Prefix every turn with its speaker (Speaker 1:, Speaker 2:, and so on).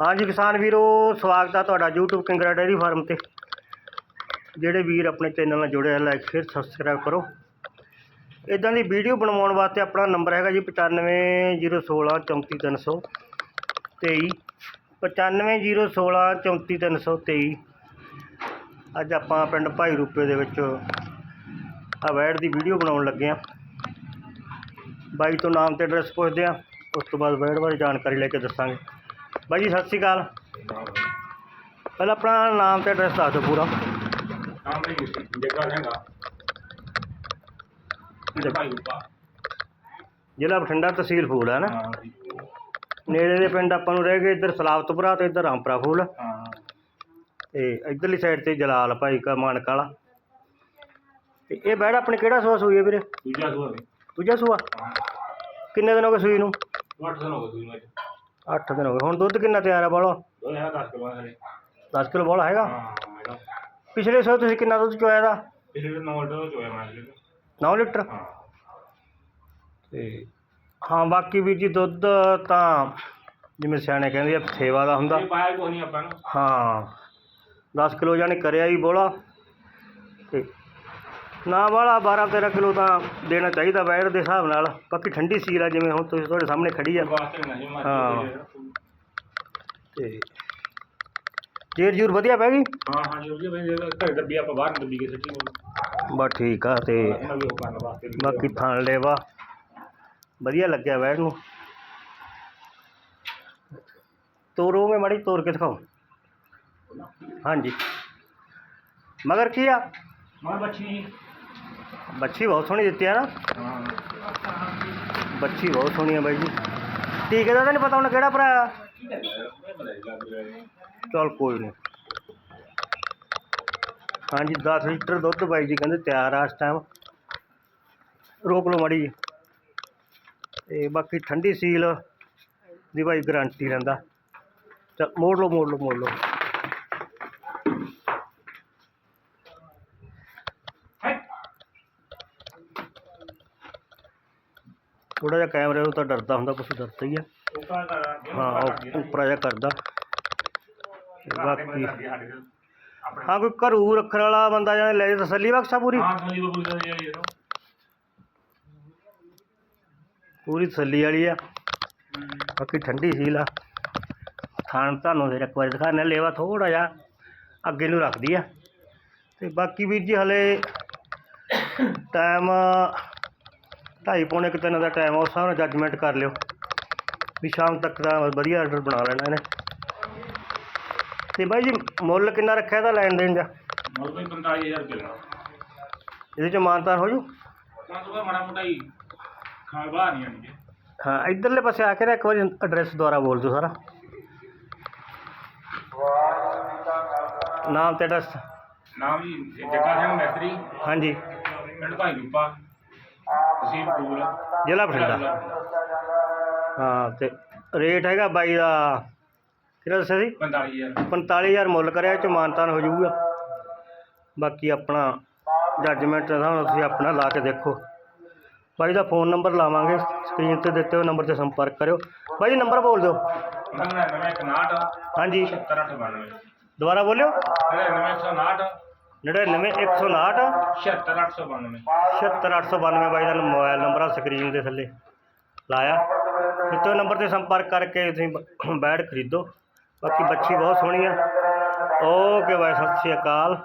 Speaker 1: ਹਾਂਜੀ ਕਿਸਾਨ ਵੀਰੋ, ਸਵਾਗਤ ਆ ਤੁਹਾਡਾ YouTube ਕਿੰਗਰਾ ਡੇਅਰੀ ਫਾਰਮ ਤੇ। ਜਿਹੜੇ ਵੀਰ ਆਪਣੇ ਚੈਨਲ ਨਾਲ ਜੁੜੇ ਆ ਲਾਈਕ ਸ਼ੇਅਰ ਸਬਸਕ੍ਰਾਈਬ ਕਰੋ। ਇਦਾਂ ਦੀ ਵੀਡੀਓ ਬਣਾਉਣ ਵਾਸਤੇ ਆਪਣਾ ਨੰਬਰ ਹੈਗਾ ਜੀ 95016 34323 95016 34323 ਅੱਜ ਆਪਾਂ ਪਿੰਡ ਭਾਈ ਰੂਪੇ ਦੇ ਵਿੱਚ ਅਵੈਡ ਦੀ ਵੀਡੀਓ ਬਣਾਉਣ ਲੱਗੇ ਆ। ਬਾਈ ਤੋਂ ਨਾਮ ਤੇ ਐਡਰੈਸ ਪੁੱਛਦੇ ਆ, ਉਸ ਤੋਂ ਬਾਅਦ ਵੈੜ ਬਾਰੇ ਜਾਣਕਾਰੀ ਲੈ ਕੇ ਦੱਸਾਂਗੇ। ਬਾਈ ਜੀ ਸਤਿ ਸ਼੍ਰੀ ਅਕਾਲ। ਪਹਿਲਾਂ ਆਪਣਾ ਨਾਮ ਤੇ ਐਡਰੈਸ ਦੱਸ ਦਿਓ ਪੂਰਾ।
Speaker 2: ਨਾਮ ਨਹੀਂ ਜੱਗਾ
Speaker 1: ਜ਼ਿਲ੍ਹਾ ਬਠਿੰਡਾ ਤਹਿਸੀਲ ਫੂਲ ਹੈ ਨਾ? ਨੇੜੇ ਦੇ ਪਿੰਡ ਆਪਾਂ ਨੂੰ ਰਹਿ ਗਏ ਇੱਧਰ ਸਲਾਵਤਪੁਰਾ ਤੇ ਇੱਧਰ ਰਾਮਪੁਰਾ ਫੂਲ। ਤੇ ਇੱਧਰਲੀ ਸਾਈਡ ਤੇ ਜਲਾਲ ਭਾਈ ਕਾ ਮਾਨਕ ਵਾਲਾ। ਤੇ ਇਹ ਬੈੜ ਆਪਣੇ ਕਿਹੜਾ ਸੂਆ ਸੂਈ ਹੈ ਵੀਰੇ?
Speaker 2: ਦੂਜਾ ਸੂਆ
Speaker 1: ਦੂਜਾ ਸੂਆ? ਕਿੰਨੇ ਦਿਨ ਹੋ ਗਏ ਸੂਈ ਨੂੰ?
Speaker 2: ਅੱਠ ਦਿਨ ਹੋ ਗਏ ਦੂਜੀ ਵਿੱਚ
Speaker 1: 8 ਦਿਨ ਹੋ ਗਏ। ਹੁਣ ਦੁੱਧ ਕਿੰਨਾ ਤਿਆਰ ਹੈ ਬਾਲਾ
Speaker 2: ਦੋ ਹਜ਼ਾਰ ਦਸ ਕਿਲੋ ਹਲੇ
Speaker 1: 10 ਕਿਲੋ ਬਾਲਾ ਹੈਗਾ?
Speaker 2: ਹਾਂ ਹੈਗਾ।
Speaker 1: ਪਿਛਲੇ ਸੋ ਤੁਸੀਂ ਕਿੰਨਾ ਦੁੱਧ ਚੋਇਆ ਦਾ?
Speaker 2: ਪਿਛਲੇ ਦਿਨ ਨੌ ਲੀਟਰ ਚੋਇਆ ਮੈਂ ਹਲੇ
Speaker 1: 9 ਲੀਟਰ?
Speaker 2: ਹਾਂ।
Speaker 1: ਤੇ ਹਾਂ ਬਾਕੀ ਵੀਰ ਜੀ ਦੁੱਧ ਤਾਂ ਜਿਵੇਂ ਸਿਆਣੇ ਕਹਿੰਦੇ ਆ ਸੇਵਾ ਦਾ ਹੁੰਦਾ।
Speaker 2: ਇਹ ਪਾਇਆ ਕੋਈ ਨਹੀਂ ਆਪਾਂ ਨੂੰ।
Speaker 1: ਹਾਂ। 10 ਕਿਲੋ ਜਾਨੀ ਕਰਿਆ ਹੀ ਬੋਲਾ ਤੇ ਨਾ ਵਾਲਾ 12 13 ਕਿਲੋ ਤਾਂ ਦੇਣਾ ਚਾਹੀਦਾ ਵੈੜ ਦੇ ਹਿਸਾਬ ਨਾਲ। ਬਾਕੀ ਠੰਡੀ ਸੀਲ ਆ ਜਿਵੇਂ ਹੁਣ ਤੁਸੀਂ ਤੁਹਾਡੇ ਸਾਹਮਣੇ ਖੜੀ ਆ। ਹਾਂ। ਤੇ ਜੇਰ ਜੂਰ ਵਧੀਆ ਪੈ ਗਈ?
Speaker 2: ਹਾਂ ਹਾਂ ਜੀ ਉਹ ਵੀ ਘਰ ਡੱਬੀ ਆਪਾਂ ਬਾਹਰ ਡੱਬੀ ਕੇ ਸੱਚੀ
Speaker 1: ਬਸ ਠੀਕ ਆ ਤੇ ਬਾਕੀ ਥਾਣ ਲੈਵਾ ਵਧੀਆ ਲੱਗਿਆ ਵੈੜ ਨੂੰ। ਤੋਰੋਗੇ ਮਾੜੀ ਤੋਰ ਕੇ ਦਿਖਾਓ। ਹਾਂਜੀ। ਮਗਰ ਕੀ ਆ?
Speaker 2: ਬੱਚੀ।
Speaker 1: ਬੱਚੀ ਬਹੁਤ ਸੋਹਣੀ ਦਿੱਤੀ ਆ ਨਾ।
Speaker 2: ਹਾਂ
Speaker 1: ਬੱਚੀ ਬਹੁਤ ਸੋਹਣੀ ਆ ਬਾਈ ਜੀ। ਟੀਕੇ ਦਾ ਤਾਂ ਨਹੀਂ ਪਤਾ ਹੁਣ ਕਿਹੜਾ ਭਰਾ ਆ? ਚਲ ਕੋਈ ਨਹੀਂ ਹਾਂਜੀ 10 ਲੀਟਰ ਦੁੱਧ ਬਾਈ ਜੀ ਕਹਿੰਦੇ ਤਿਆਰ ਆ ਇਸ ਟਾਈਮ ਰੋਕ ਲਓ ਮਾੜੀ ਜੀ ਤੇ ਬਾਕੀ ਠੰਡੀ ਸੀਲ ਦੀ ਬਾਈ ਗਾਰੰਟੀ ਰਹਿੰਦਾ। ਚਲ ਮੋੜ ਲਓ ਮੋੜ ਲਓ ਮੋੜ ਲਓ। ਥੋੜਾ ਜਿਹਾ ਕੈਮਰੇ ਤੋਂ ਤਾਂ ਡਰਦਾ ਹੁੰਦਾ ਕੁਛ ਡਰਦਾ ਹੀ ਆ। ਹਾਂ ਉਹ ਉੱਪਰ ਜਿਹਾ ਕਰਦਾ। ਬਾਕੀ ਹਾਂ ਕੋਈ ਘਰੂ ਰੱਖਣ ਵਾਲਾ ਬੰਦਾ ਜਾਨੇ ਲੈ ਜੇ ਤਸੱਲੀ ਬਖਸ਼ਾ ਪੂਰੀ? ਪੂਰੀ ਤਸੱਲੀ ਵਾਲੀ ਆ। ਬਾਕੀ ਠੰਡੀ ਸੀਲ ਆ। ਖਾਣ ਤੁਹਾਨੂੰ ਫਿਰ ਇੱਕ ਵਾਰੀ ਦਿਖਾਣੇ ਲੇਵਾ ਥੋੜਾ ਜਿਹਾ ਅੱਗੇ ਨੂੰ ਰੱਖਦੀ ਆ। ਤੇ ਬਾਕੀ ਵੀਰ ਜੀ ਹਲੇ ਟਾਈਮ ਢਾਈ ਪੌਣੇ ਕੁ ਤਿੰਨ ਦਾ ਟਾਈਮ ਆ ਉਸ ਹਿਸਾਬ ਨਾਲ ਜੱਜਮੈਂਟ ਕਰ ਲਿਓ। ਵੀ ਸ਼ਾਮ ਤੱਕ ਦਾ ਵਧੀਆ ਆਰਡਰ ਬਣਾ ਲੈਣਾ ਇਹਨੇ। ਤੇ ਬਾਈ ਜੀ ਮੁੱਲ ਕਿੰਨਾ ਰੱਖਿਆ ਇਹਦਾ ਲੈਣ ਦੇਣ ਦਾ?
Speaker 2: ਮੁੱਲ ਕੋਈ 45000 ਰੁਪਏ ਦਾ।
Speaker 1: ਇਹਦੇ ਚ ਮਾਨਤਾਨ ਹੋ ਜੂ?
Speaker 2: ਤਾਂ ਤੋਂ ਮਾੜਾ ਮੋਟਾ ਹੀ ਬਾਹਰ ਨਹੀਂ ਆਣੀ
Speaker 1: ਹਾਂ ਇਧਰਲੇ ਪਾਸੇ ਆ ਕੇ ਨਾ ਇੱਕ ਵਾਰੀ ਐਡਰੈਸ ਦੁਆਰਾ ਬੋਲ ਦਿਓ ਸਾਰਾ। ਨਾਮ ਤੇ ਐਡਰੈਸ
Speaker 2: ਨਾਮ ਜੀ ਜੱਗਾ ਸਿੰਘ ਮੈਸਤਰੀ।
Speaker 1: ਹਾਂਜੀ।
Speaker 2: ਪਿੰਡ ਭਾਈ ਰੂਪਾ ਤਹਿਸੀਲ
Speaker 1: ਜ਼ਿਲ੍ਹਾ ਬਠਿੰਡਾ। ਹਾਂ ਤੇ ਰੇਟ ਹੈਗਾ ਬਾਈ ਦਾ ਕਿਹੜਾ ਦੱਸਿਆ ਸੀ?
Speaker 2: 45000
Speaker 1: 45000 ਮੁੱਲ ਕਰਿਆ ਚ ਮਾਨਤਾਨ ਹੋ ਜਾਊਗਾ। ਬਾਕੀ ਆਪਣਾ ਜੱਜਮੈਂਟ ਦਾ ਨਾਲ ਤੁਸੀਂ ਆਪਣਾ ਲਾ ਕੇ ਦੇਖੋ। ਬਾਈ ਦਾ ਫੋਨ ਨੰਬਰ ਲਾਵਾਂਗੇ ਸਕਰੀਨ ਤੇ ਦਿੱਤੇ ਹੋਏ ਨੰਬਰ ਤੇ ਸੰਪਰਕ ਕਰਿਓ। ਬਾਈ ਜੀ ਨੰਬਰ ਬੋਲ ਦਿਓ।
Speaker 2: ਨੰਬਰ 9959
Speaker 1: ਹਾਂਜੀ।
Speaker 2: 70892
Speaker 1: ਦੁਬਾਰਾ ਬੋਲਿਓ।
Speaker 2: 9959
Speaker 1: 99159
Speaker 2: 76892
Speaker 1: 76892 ਬਾਈ ਦਾ ਮੋਬਾਈਲ ਨੰਬਰ ਆ ਸਕਰੀਨ ਦੇ ਥੱਲੇ। ਲਾਇਆ। ਇੱਤੋਂ ਨੰਬਰ ਤੇ ਸੰਪਰਕ ਕਰਕੇ ਤੁਸੀਂ ਬੈਡ ਖਰੀਦੋ। ਬਾਕੀ ਬੱਚੀ ਬਹੁਤ ਸੋਹਣੀ ਆ। ਓਕੇ ਬਾਈ ਸਤਿ ਸ਼੍ਰੀ ਅਕਾਲ।